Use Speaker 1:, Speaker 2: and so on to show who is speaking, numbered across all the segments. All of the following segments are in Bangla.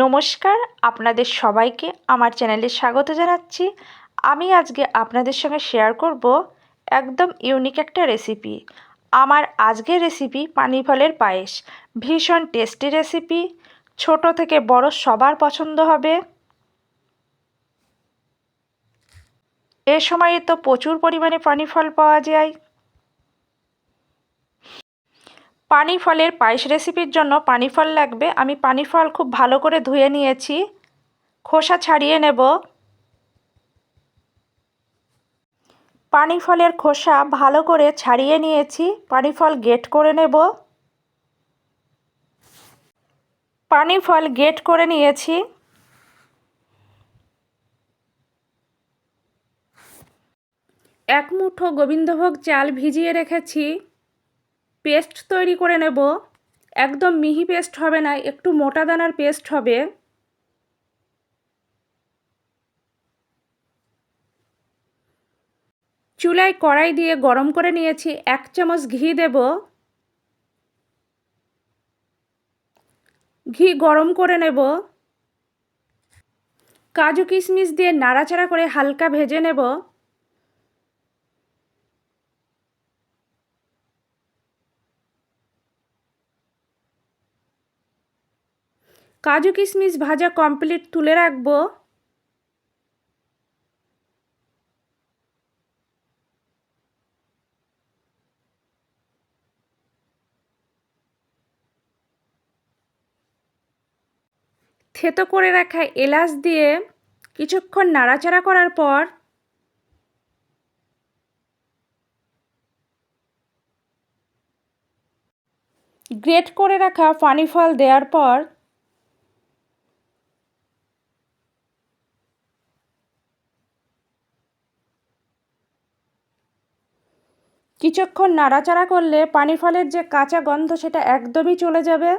Speaker 1: নমস্কার, আপনাদের সবাইকে আমার চ্যানেলে স্বাগত জানাচ্ছি। আমি আজকে আপনাদের সঙ্গে শেয়ার করব একদম ইউনিক একটা রেসিপি আমার আজকের রেসিপি পানি ফলের পায়েস। ভীষণ টেস্টি রেসিপি ছোট থেকে বড় সবার পছন্দ হবে। এ সময়ে তো প্রচুর পরিমাণে পানি ফল পাওয়া যায়। পানি ফলের পায়েস রেসিপির জন্য পানি ফল লাগবে। আমি পানি ফল খুব ভালো করে ধুয়ে নিয়েছি। খোসা ছাড়িয়ে নেব। পানি ফলের খোসা ভালো করে ছাড়িয়ে নিয়েছি। পানি ফল গেট করে নেব। পানি ফল গেট করে নিয়েছি। এক মুঠো গোবিন্দভোগ চাল ভিজিয়ে রেখেছি। পেস্ট তৈরি করে নেব। একদম মিহি পেস্ট হবে না, একটু মোটা দানার পেস্ট হবে। চুলায় কড়াই দিয়ে গরম করে নিয়েছি, এক চামচ ঘি দেব। ঘি গরম করে নেব। কাজু কিশমিশ দিয়ে নাড়াচাড়া করে হালকা ভেজে নেব। কাজু কিশমিশ ভাজা কমপ্লিট তুলে রাখব। থেতো করে রাখা এলাচ দিয়ে কিছুক্ষণ নাড়াচাড়া করার পর গ্রেট করে রাখা পানি ফল দেওয়ার পর কিছুক্ষণ নাড়াচাড়া করলে পানি ফলের যে কাঁচা গন্ধ সেটা একদমই চলে যাবে।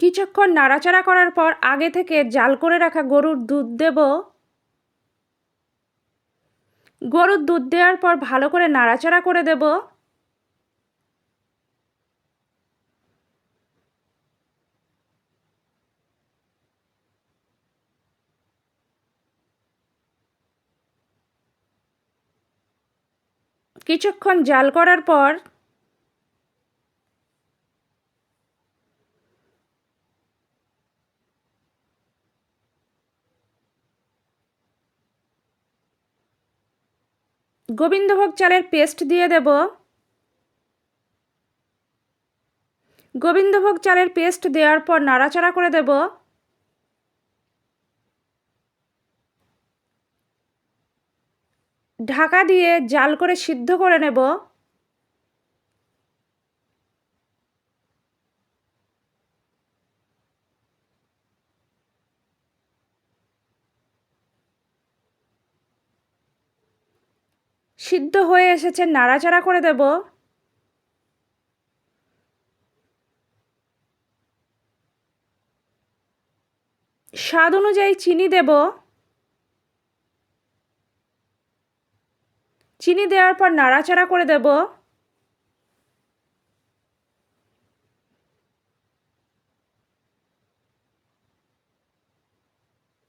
Speaker 1: কিছুক্ষণ নাড়াচাড়া করার পর আগে থেকে জাল করে রাখা গরুর দুধ দেব। গরুর দুধ দেওয়ার পর ভালো করে নাড়াচাড়া করে দেব। কিছুক্ষণ জাল করার পর গোবিন্দভোগ চালের পেস্ট দিয়ে দেব। গোবিন্দভোগ চালের পেস্ট দেওয়ার পর নাড়াচাড়া করে দেব। ঢাকা দিয়ে জাল করে সিদ্ধ করে নেব। সিদ্ধ হয়ে এসেছে, নাড়াচাড়া করে দেব। স্বাদ অনুযায়ী চিনি দেব। চিনি দেওয়ার পর নাড়াচাড়া করে দেব।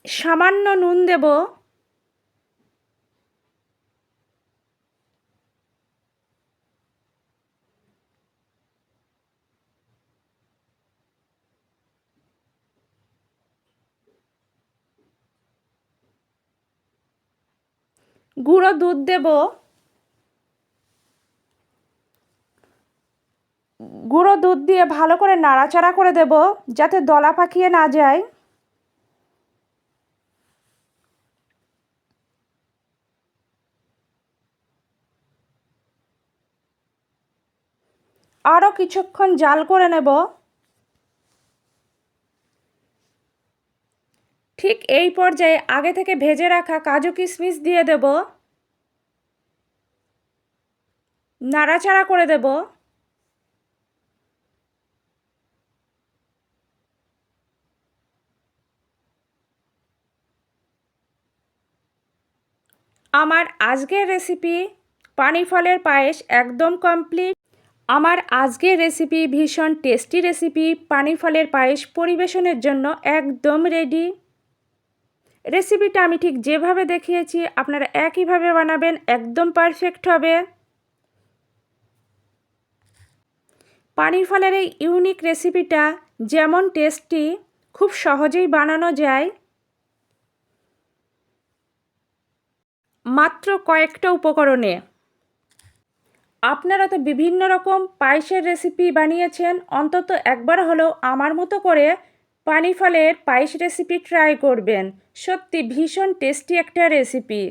Speaker 1: সামান্য নুন দেব। গুঁড়ো দুধ দেব। গুঁড়ো দুধ দিয়ে ভালো করে নাড়াচাড়া করে দেব, যাতে দলা পাকিয়ে না যায়। আরও কিছুক্ষণ জাল করে নেব ঠিক এই পর্যায়ে আগে থেকে ভেজে রাখা কাজু কিশমিশ দিয়ে দেব। নাড়াচাড়া করে দেব। আমার আজকের রেসিপি পানি ফলের পায়েস একদম কমপ্লিট আমার আজকের রেসিপি ভীষণ টেস্টি রেসিপি পানি ফলের পায়েস পরিবেশনের জন্য একদম রেডি রেসিপিটা আমি ঠিক যেভাবে দেখিয়েছি, আপনারা একইভাবে বানাবেন, একদম পারফেক্ট হবে। পানির ফলের এই ইউনিক রেসিপিটা যেমন টেস্টি খুব সহজেই বানানো যায়। মাত্র কয়েকটা উপকরণে। আপনারা তো বিভিন্ন রকম পায়েসের রেসিপি বানিয়েছেন, অন্তত একবার হলেও আমার মতো করে পানি ফলের পায়েস রেসিপি ট্রাই করবেন। সত্যি ভীষণ টেস্টি একটা রেসিপি